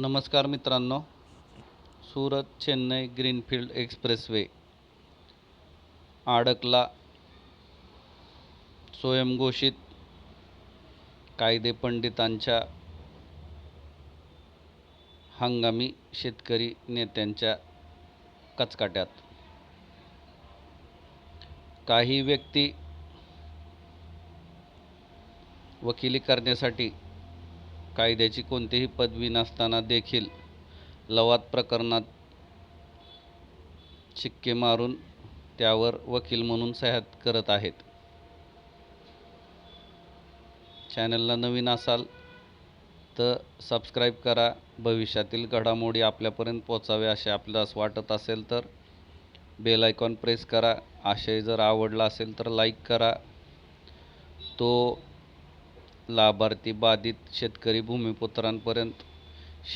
नमस्कार मित्रांनो. Surat Chennai greenfield expressway. अडकला स्वयंघोषित कायदे पंडितांच्या हंगामी शेतकरी नेत्यांच्या कचकाट्यात. काही व्यक्ती वकिली करण्यासाठी कायद्याची कोणतीही पदवी नसताना देखील लवाद प्रकरणात शिक्के मारून त्यावर वकील म्हणून सह्यात करत आहेत. चॅनलला नवीन असाल तर सबस्क्राईब करा. भविष्यातील घडामोडी आपल्यापर्यंत पोचावे असे आपल्यास वाटत असेल तर बेल आयकॉन प्रेस करा. आशय जर आवडला असेल तर लाईक करा. तो लाभार्थी बाधित शेतकरी भूमिपुत्रांपर्यंत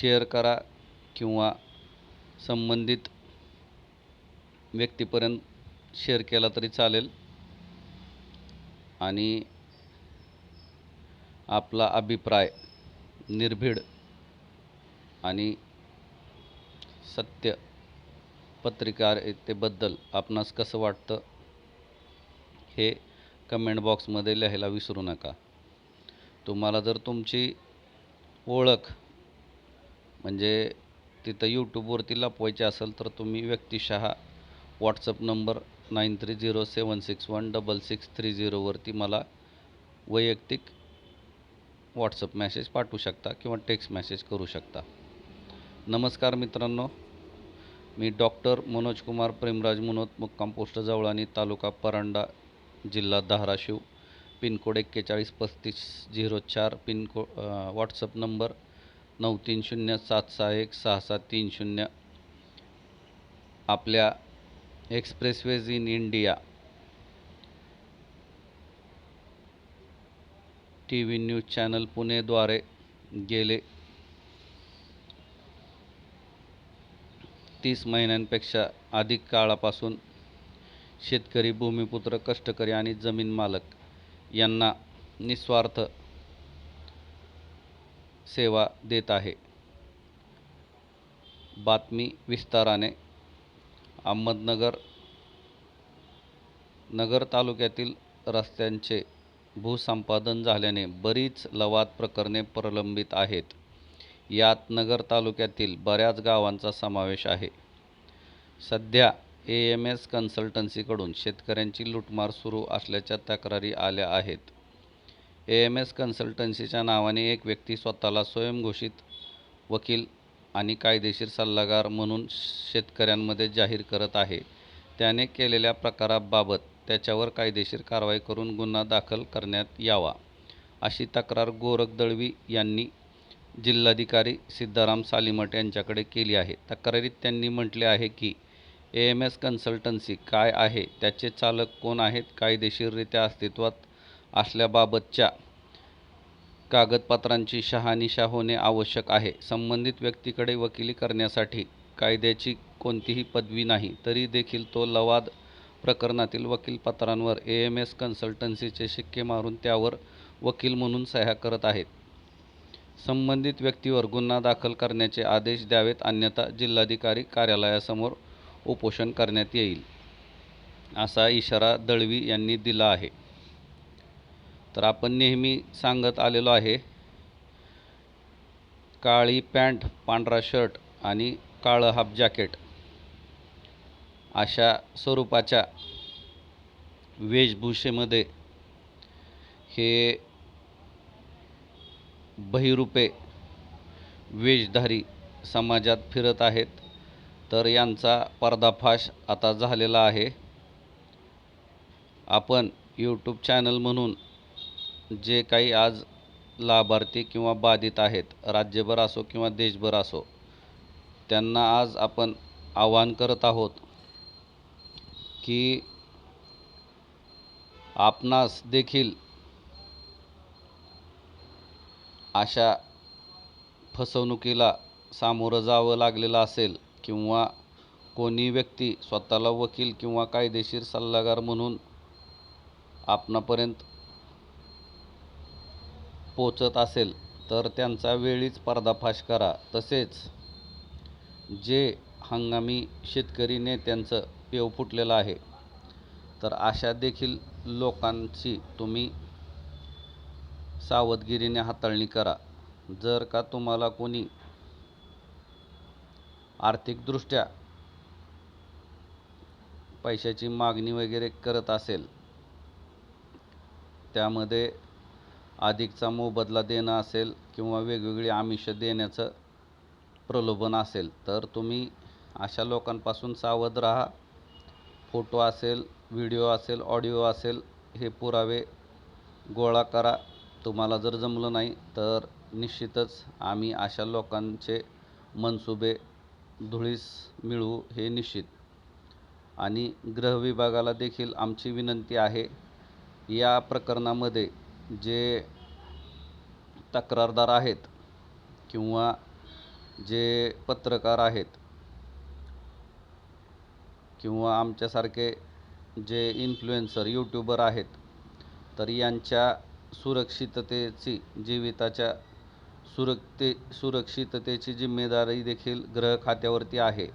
शेअर करा किंवा संबंधित व्यक्तीपर्यंत शेअर केला तरी चालेल. आणि आपला अभिप्राय निर्भीड आणि सत्य पत्रकारितेबद्दल आपणास कसं वाटतं हे कमेंट बॉक्समध्ये लिहायला विसरू नका. तुम्हाला जर तुमची ओळख म्हणजे तिथं यूट्यूबवरती लपवायची असेल तर तुम्ही व्यक्तिशः WhatsApp number nine three zero seven six one double six three झिरोवरती मला वैयक्तिक व्हॉट्सअप मॅसेज पाठवू शकता किंवा टेक्स्ट मॅसेज करू शकता. नमस्कार मित्रांनो मी डॉक्टर मनोज कुमार प्रेमराज मनोत मुक्काम पोस्ट जवळानी तालुका परांडा जिल्हा धाराशिव. पिनकोड एक्केचाळीस पस्तीस झिरो चार पिनको व्हॉट्सअप नंबर नऊ तीन शून्य सात सहा एक सहा सात तीन शून्य. आपल्या expressways in India T V news channel पुणेद्वारे गेले. तीस महिन्यांपेक्षा अधिक काळापासून शेतकरी भूमिपुत्र कष्टकरी आणि जमीन मालक यांना निस्वार्थ सेवा देत आहे. बातमी विस्ताराने अहमदनगर नगर तालुक्यातील रस्त्यांचे भूसंपादन झाल्याने बरीच लवाद प्रकरणे प्रलंबित आहेत. यात नगर तालुक्यातील बऱ्याच गावांचा समावेश आहे. सध्या ए एम एस कन्सल्टन्सीकडून शेतकऱ्यांची लूटमार सुरू असल्याच्या तक्रारी आल्या आहेत. ए एम एस कन्सल्टन्सीच्या नावाने एक व्यक्ती स्वतःला स्वयंघोषित वकील आणि कायदेशीर सल्लागार म्हणून शेतकऱ्यांमध्ये जाहीर करत आहे. त्याने केलेल्या प्रकाराबाबत त्याच्यावर कायदेशीर कारवाई करून गुन्हा दाखल करण्यात यावा अशी तक्रार गोरख दळवी यांनी जिल्हाधिकारी सिद्धाराम सालीमठ यांच्याकडे केली आहे. तक्रारीत त्यांनी म्हटले आहे की ए एम एस कन्सल्टन्सी काय आहे? त्याचे चालक कोण आहेत? कायदेशीररित्या अस्तित्वात असल्याबाबतच्या कागदपत्रांची शहानिशा होणे आवश्यक आहे. संबंधित व्यक्तीकडे वकिली करण्यासाठी कायद्याची कोणतीही पदवी नाही तरी देखील तो लवाद प्रकरणातील वकीलपत्रांवर ए एम एस कन्सल्टन्सीचे शिक्के मारून त्यावर वकील म्हणून सह्या करत आहेत. संबंधित व्यक्तीवर गुन्हा दाखल करण्याचे आदेश द्यावेत अन्यथा जिल्हाधिकारी कार्यालयासमोर उपोषण करण्यात येईल असा इशारा दळवी यांनी दिला आहे. तर आपण नेहमी सांगत आलेलो आहे काळी पॅन्ट पांढरा शर्ट आणि काळं हाफ जॅकेट अशा स्वरूपाच्या वेशभूषेमध्ये हे बहिरूपे वेशधारी समाजात फिरत आहेत. तर यांचा पर्दाफाश आता झालेला आहे. आपण यूट्यूब चॅनल म्हणून जे काही आज लाभार्थी किंवा बाधित आहेत राज्यभर असो किंवा देशभर असो त्यांना आज आपण आवाहन करत आहोत की आपणास देखील अशा फसवणुकीला सामोरं जावं लागलेलं असेल किंवा कोणी व्यक्ती स्वतःला वकील किंवा कायदेशीर सल्लागार म्हणून आपणापर्यंत पोचत असेल तर त्यांचा वेळीच पर्दाफाश करा. तसेच जे हंगामी शेतकरी नेत्यांचं पेव फुटलेलं आहे तर अशा देखील लोकांची तुम्ही सावधगिरीने हाताळणी करा. जर का तुम्हाला कोणी आर्थिकदृष्ट्या पैशाची मागणी वगैरे करत असेल त्यामध्ये अधिकचा मोबदला देणं असेल किंवा वेगवेगळी आमिषं देण्याचं प्रलोभन असेल तर तुम्ही अशा लोकांपासून सावध राहा. फोटो असेल व्हिडिओ असेल ऑडिओ असेल हे पुरावे गोळा करा. तुम्हाला जर जमलं नाही तर निश्चितच आम्ही अशा लोकांचे मनसुबे धुळीस मिळवू हे निश्चित. आणि गृह विभागाला देखील आमची विनंती आहे. या प्रकरणामध्ये जे तक्रारदार आहेत किंवा जे पत्रकार आहेत किंवा आमच्यासारखे जे इन्फ्लुएन्सर यूट्यूबर आहेत तर यांच्या सुरक्षिततेची जीविताच्या सुरक्ते सुरक्षिततेची जिम्मेदारी देखील ग्रह खात्यावरती आहे.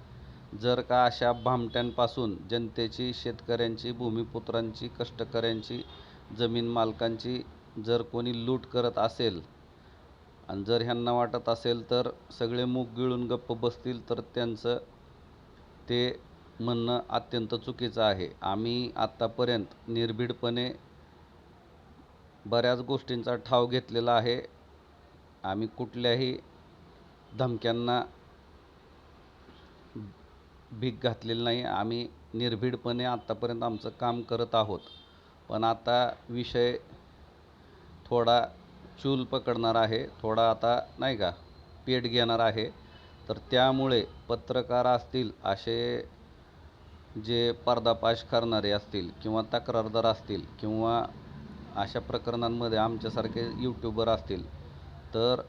जर का अशा भामट्यांपासून जनतेची शेतकऱ्यांची भूमिपुत्रांची कष्टकऱ्यांची जमीन मालकांची जर कोणी लूट करत असेल आणि जर ह्यांना वाटत असेल तर सगळे मूग गिळून गप्प बसतील तर त्यांचं ते म्हणणं अत्यंत चुकीचं आहे. आम्ही आत्तापर्यंत निर्भीडपणे बऱ्याच गोष्टींचा ठाव घेतलेला आहे. आम्ही कुठल्याही धमक्यांना भीक घातलेली नाही. आम्ही निर्भीडपणे आत्तापर्यंत आमचं काम करत आहोत. पण आता विषय थोडा चूल पकडणार आहे. थोडा आता नाही का पेट घेणार आहे. तर त्यामुळे पत्रकार असतील असे जे पर्दापाश करणारे असतील किंवा तक्रारदार असतील किंवा अशा प्रकरणांमध्ये आमच्यासारखे यूट्यूबर असतील तर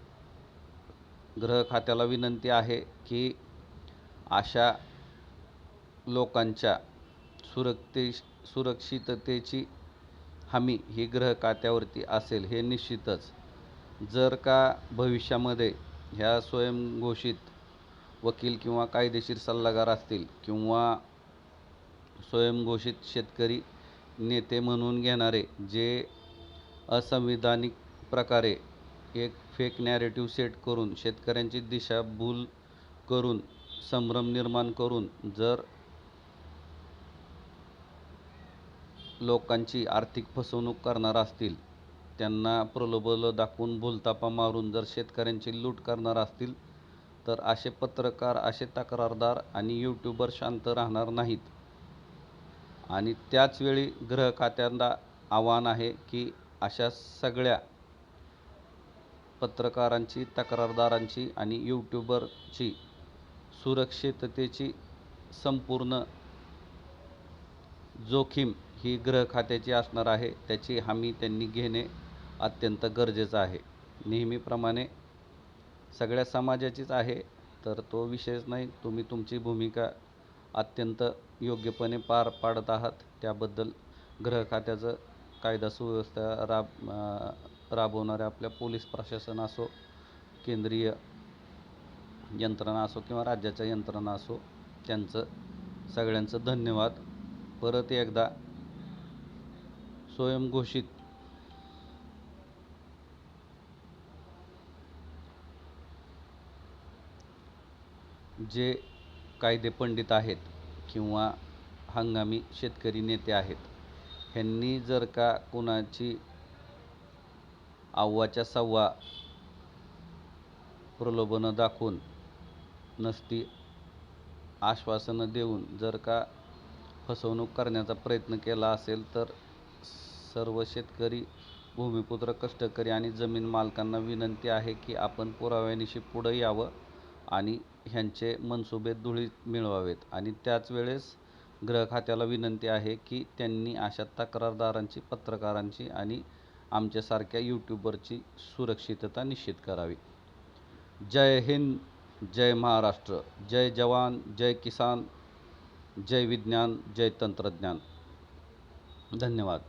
ग्रह खात्याला विनंती आहे की अशा लोकांच्या सुरक्षते सुरक्षिततेची हमी ही ग्रह खात्यावरती असेल हे निश्चितच. जर का भविष्यामध्ये ह्या स्वयंघोषित वकील किंवा कायदेशीर सल्लागार असतील किंवा स्वयंघोषित शेतकरी नेते म्हणून घेणारे जे असंविधानिक प्रकारे एक फेक नॅरेटिव्ह सेट करून शेतकऱ्यांची दिशाभूल करून संभ्रम निर्माण करून जर लोकांची आर्थिक फसवणूक करणार असतील त्यांना प्रलोभलं दाखवून भूलतापा मारून जर शेतकऱ्यांची लूट करणार असतील तर असे पत्रकार असे तक्रारदार आणि यूट्यूबर शांत राहणार नाहीत. आणि त्याचवेळी ग्रह खात्यांना आव्हान आहे की अशा सगळ्या पत्रकारांची तक्रारदारांची आणि यूट्यूबरची सुरक्षिततेची संपूर्ण जोखीम ही गृहखात्याची असणार आहे त्याची हमी त्यांनी घेणे अत्यंत गरजेचं आहे. नेहमीप्रमाणे सगळ्या समाजाचीच आहे तर तो विषयच नाही तुम्ही तुमची भूमिका अत्यंत योग्यपणे पार पाडत आहात. त्याबद्दल गृहखात्याचं कायदा सुव्यवस्था राब राबवणाऱ्या आपल्या पोलीस प्रशासन असो केंद्रीय यंत्रणा असो किंवा राज्याच्या यंत्रणा असो त्यांचं सगळ्यांचं धन्यवाद. परत एकदा स्वयंघोषित जे कायदे पंडित आहेत किंवा हंगामी शेतकरी नेते आहेत ह्यांनी जर का कुणाची अव्वाच्या सव्वा प्रलोभनं दाखवून नसती आश्वासनं देऊन जर का फसवणूक करण्याचा प्रयत्न केला असेल तर सर्व शेतकरी भूमिपुत्र कष्टकरी आणि जमीन मालकांना विनंती आहे की आपण पुराव्यानिशी पुढं यावं आणि ह्यांचे मनसुबे धुळीत मिळवावेत. आणि त्याच वेळेस गृह खात्याला विनंती आहे की त्यांनी अशा तक्रारदारांची पत्रकारांची आणि आमच्यासारख्या यूट्यूबरची सुरक्षितता निश्चित करावी. जय हिंद जय महाराष्ट्र जय जवान जय किसान जय विज्ञान जय तंत्रज्ञान. धन्यवाद.